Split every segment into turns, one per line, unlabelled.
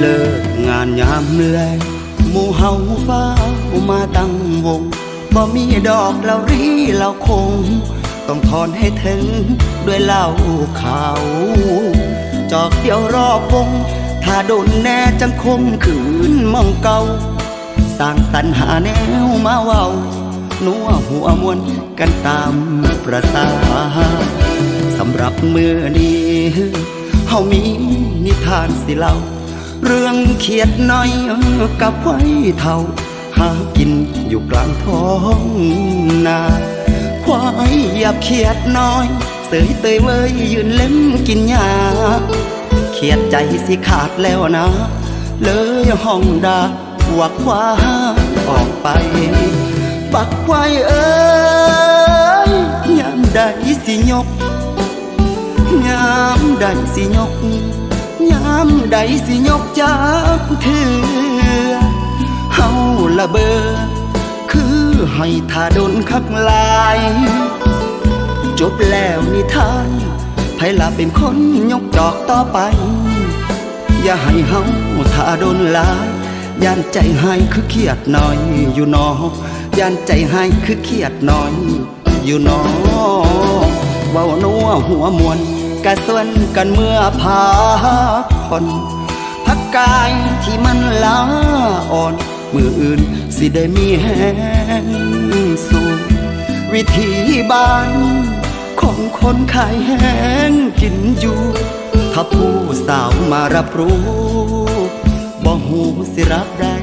เหนื่อยหมู่เฮาเฝ้ามาตั้งวงบ่มีดอกเหล่ารีเหล่าคง ต้องทอนให้ถึงด้วยเหล้าขาวจอกเดียวรอบวง ถ้าโดนแน่จังคมขืนมองเก่าสร้างสรรหาแนวมาเว้านัวหัวมวนกันตามประสาสำหรับมือนี้เฮามีนิทานสิเล่า เรื่องเขียดน้อยกับไว้เท่า หากินอยู่กลางท้องนาควายหยับเขียดน้อย เสยเตยเว้ยยืนเล่มกินหญ้าเขียดใจสิขาดแล้วนะ เลยห้องดาวักว่าออกไปบักควายเอ้ยยามใดสิยกยามใดสิยก ยามใดสิยกจากเถือเฮาละเบอคือให้ทาดนคักลาย จบแล้วนิทานไผละเป็นคนยกจอกต่อไป อย่าให้เฮาทาดนลายย่านใจให้คือเครียดหน่อยอยู่นอย่านใจให้คือเครียดหน่อยอยู่นอเว้านัวหัวมวน กระส่วนกันเมื่อพาผ่อนพักกายที่มันลาอ่อนมืออื่นสิได้มีแห้งสู้วิธีบ้านของคนขายแห้งกินอยู่ถ้าผู้สาวมารับรู้บ่หูสิรับได้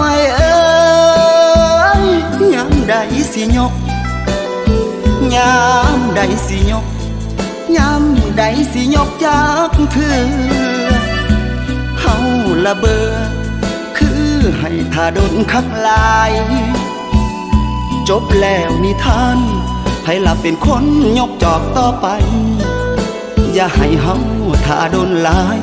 ปักไว้เอ้ยยามใดสิยกยามใดสิยกยามใดสิยกจากเถือเฮาละเบอคือให้ทาดนคักลาย จบแล้วนิทานไผลับเป็นคนยกจอกต่อไป อย่าให้เฮาทาโดนลาย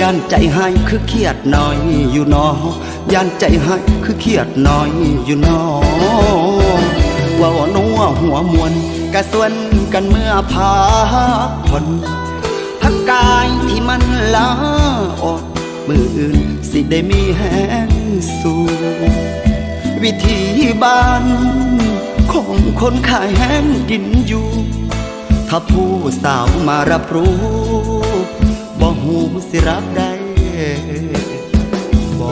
ย่านใจให้คือเครียดหน่อยอยู่นอย่านใจให้คือเครียดหน่อยอยู่นอว่านัวหัวมวนกระส่วนกันเมื่อพาผ่อนพักกายที่มันลาอ่อนมืออื่นสิได้มีแห้งสูวิธีบ้านของคนขายแห้งกินอยู่ ถ้าผู้สาวมารับรู้ สิรับได้บ่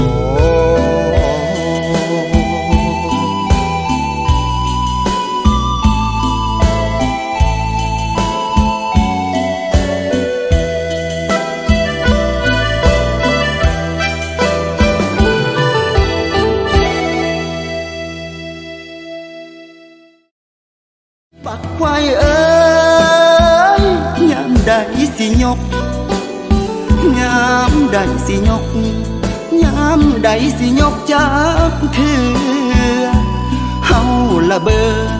ปักไว้เอ้ยยามใดสิยก ยามใดสิยก ยามใดสิยกจากเธอเฮาละเบอ